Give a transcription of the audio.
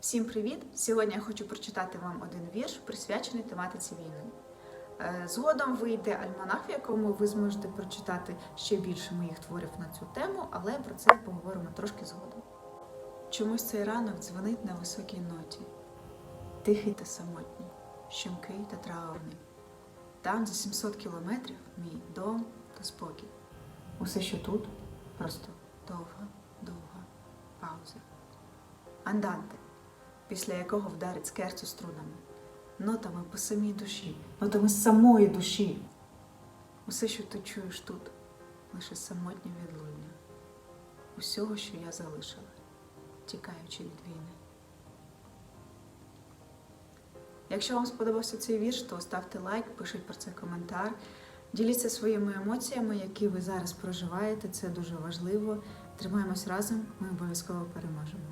Всім привіт! Сьогодні я хочу прочитати вам один вірш, присвячений тематиці війни. Е, Згодом вийде альманах, в якому ви зможете прочитати ще більше моїх творів на цю тему, але про це поговоримо трошки згодом. Чомусь цей ранок дзвонить на високій ноті, тихий та самотній, щемкий та траурний. Там за 700 кілометрів мій дом та спокій. Усе, що тут, просто довга, довга пауза. Анданте, після якого вдарить скерцю струнами, нотами по самій душі, нотами самої душі. Усе, що ти чуєш тут, лише самотнє відлуння, усього, що я залишила, тікаючи від війни. Якщо вам сподобався цей вірш, то ставте лайк, пишіть про це коментар. Діліться своїми емоціями, які ви зараз проживаєте. Це дуже важливо. Тримаємось разом, ми обов'язково переможемо.